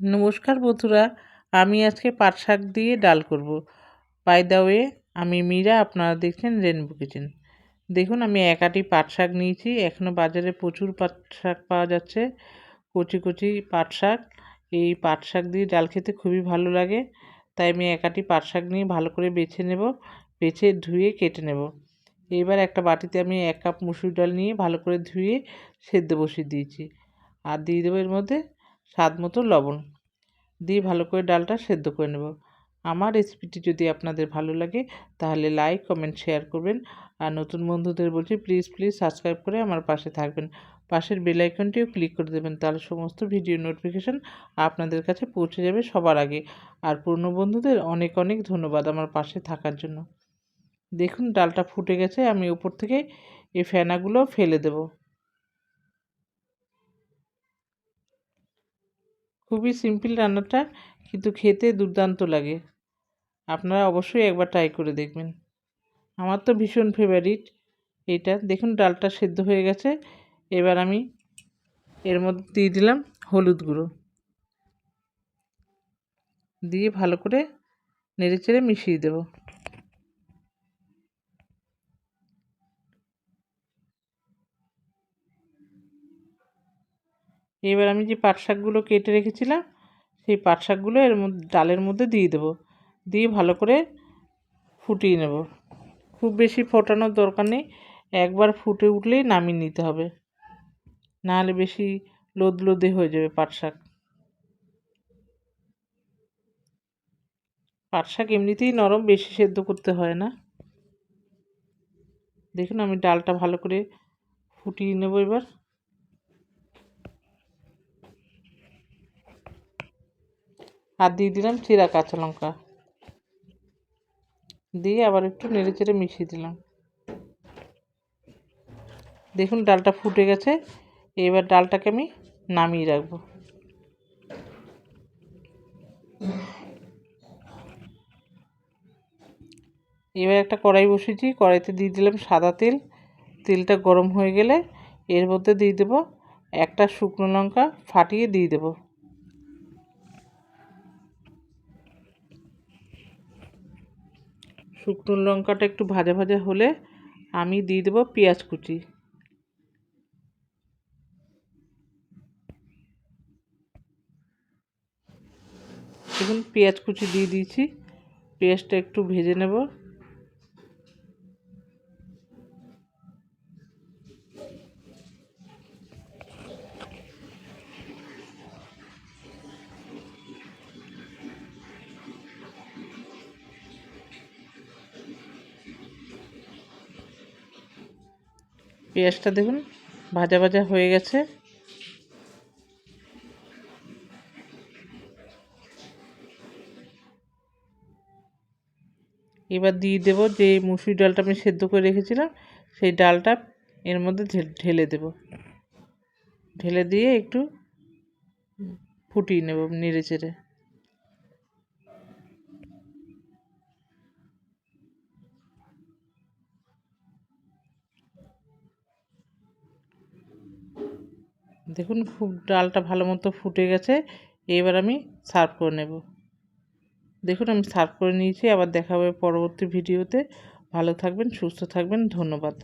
নমস্কার বন্ধুরা, আমি আজকে পাট শাক দিয়ে ডাল করব। বাই দ্য ওয়ে আমি মীরা, আপনারা দেখছেন রেনবো কিচেন দেখুন, আমি একাটি পাট শাক নিয়েছি এখনও বাজারে প্রচুর পাট শাক পাওয়া যাচ্ছে, কচি কচি পাট শাক। এই পাট শাক দিয়ে ডাল খেতে খুবই ভালো লাগে, তাই আমি একাটি পাট শাক নিয়ে ভালো করে বেছে নেব, বেছে ধুয়ে কেটে নেব। এবার একটা বাটিতে আমি এক কাপ মুসুর ডাল নিয়ে ভালো করে ধুয়ে সেদ্ধ বসিয়ে দিয়েছি। আর দিয়ে দেবো এর মধ্যে স্বাদ মতো লবণ। দিয়ে ভালো করে ডালটা সেদ্ধ করে নেব। আমার রেসিপিটি যদি আপনাদের ভালো লাগে, তাহলে লাইক কমেন্ট শেয়ার করবেন। আর নতুন বন্ধুদের বলছি প্লিজ প্লিজ সাবস্ক্রাইব করে আমার পাশে থাকবেন। পাশের বেল আইকনটিও ক্লিক করে দেবেন, তাহলে সমস্ত ভিডিও নোটিফিকেশান আপনাদের কাছে পৌঁছে যাবে সবার আগে। আর পুরনো বন্ধুদের অনেক অনেক ধন্যবাদ আমার পাশে থাকার জন্য। দেখুন, ডালটা ফুটে গেছে, আমি উপর থেকে এই ফেনাগুলো ফেলে দেবো। খুবই সিম্পল রান্নাটা, কিন্তু খেতে দুর্দান্ত লাগে। আপনারা অবশ্যই একবার ট্রাই করে দেখবেন। আমার তো ভীষণ ফেভারিট এটা। দেখুন, ডালটা সেদ্ধ হয়ে গেছে। এবার আমি এর মধ্যে দিয়ে দিলাম হলুদ গুঁড়ো। দিয়ে ভালো করে নেড়ে চেড়ে মিশিয়ে দেবো। এবার আমি যে পাট শাকগুলো কেটে রেখেছিলাম, সেই পাট শাকগুলো এর মধ্যে, ডালের মধ্যে দিয়ে দেবো। দিয়ে ভালো করে ফুটিয়ে নেব। খুব বেশি ফোটানোর দরকার নেই, একবার ফুটে উঠলেই নামিয়ে নিতে হবে। নাহলে বেশি লোদ লোদে হয়ে যাবে পাট শাক। পাট শাক এমনিতেই নরম, বেশি সেদ্ধ করতে হয় না। দেখুন আমি ডালটা ভালো করে ফুটিয়ে নেব এবার। আর দিয়ে দিলাম, চিরা কাঁচা লঙ্কা দিয়ে আবার একটু নেড়ে চেড়ে মিশিয়ে দিলাম। দেখুন ডালটা ফুটে গেছে, এবার ডালটাকে আমি নামিয়ে রাখব। এবার একটা কড়াই বসিয়েছি, কড়াইতে দিয়ে দিলাম সাদা তেল, তেলটা গরম হয়ে গেলে এর মধ্যে দিয়ে দেবো একটা শুকনো লঙ্কা, ফাটিয়ে দিয়ে দেবো। শুকনো লঙ্কাটা একটু ভাজা ভাজা হলে আমি দিয়ে দেবো পেঁয়াজ কুচি। দেখুন, পেঁয়াজ কুচি দিয়ে দিয়েছি। পেঁয়াজটা একটু ভেজে নেব। পেঁয়াজটা দেখুন, ভাজা ভাজা হয়ে গেছে। এবার দিয়ে দেব যে মুসুরি ডালটা আমি সেদ্ধ করে রেখেছিলাম, সেই ডালটা এর মধ্যে ঢেলে দেব। ঢেলে দিয়ে একটু ফুটিয়ে নেব নেড়ে চেড়ে। দেখুন খুব ডালটা ভালো মতো ফুটে গেছে। এবার আমি সার্ভ করে নেব। দেখুন, আমি সার্ভ করে নিয়েছি। আবার দেখা হবে পরবর্তী ভিডিওতে। ভালো থাকবেন, সুস্থ থাকবেন। ধন্যবাদ।